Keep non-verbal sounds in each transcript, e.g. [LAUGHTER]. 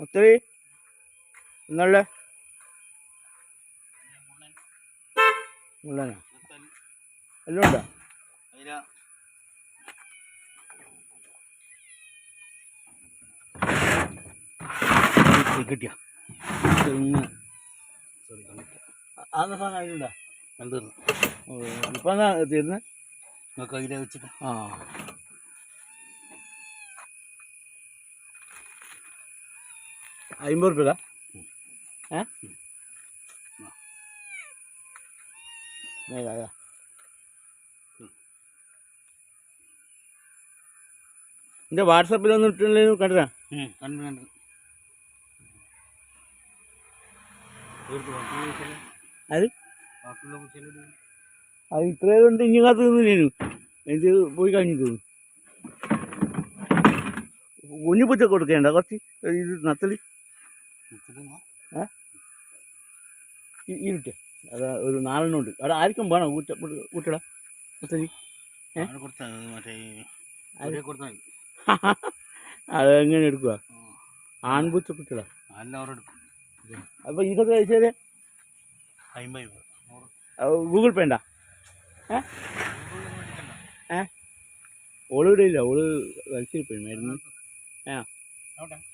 ഒത്തിരി എന്നുള്ള മുള്ളനാ? എല്ലാം ഉണ്ടോ? കിട്ടിയ? തെങ്ങ് ആ സാധനം അതിലുണ്ടാ. എന്ത് ഇപ്പം എന്നാ തീർന്ന്? അതിലെ വെച്ചിട്ട്? ആ. അമ്പത് റുപ്യ ഏ അതാ എന്റെ വാട്സപ്പിലൊന്നും ഇട്ടില്ലെന്ന് കണ്ടിട്ടാ കണ്ടു കണ്ടു അത് അത് ഇത്രയും കൊണ്ട് ഇങ്ങാത്ത നിന്നു എനിക്ക് പോയി കഴിഞ്ഞു തോന്നുന്നു കുഞ്ഞു പൂച്ച കൊടുക്കേണ്ട കുറച്ച് ഇത് നത്തൽ വിട്ടെ അത് ഒരു നാലെണ്ണം ഉണ്ട്. അവിടെ ആർക്കും വേണം? ഊറ്റ കൂട്ടട നത്തൽ ഏ? അവിടെ കൊടുത്താൽ മറ്റേ അത് ഇവിടെ കൊടുത്താൽ മതി. [LAUGHS] അത് എങ്ങനെ എടുക്കുക ആൺകുച്ച എടുക്കും. അപ്പോൾ ഇതൊക്കെ നൂറ്. ഗൂഗിൾ പേ ഉണ്ടാ? ഏ? ഓളിവിടെ ഇല്ല. ഓൾ കഴിച്ചിൽ പോയി മരുന്ന്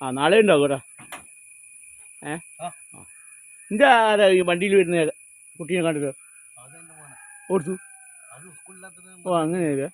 ആ നാളെ ഉണ്ടാവും കേട്ടോ. ഏ? എന്താ ആരാ ഈ വണ്ടിയിൽ വരുന്ന കുട്ടീനെ ഓർത്തു അത് ഓ അങ്ങനെയല്ലേ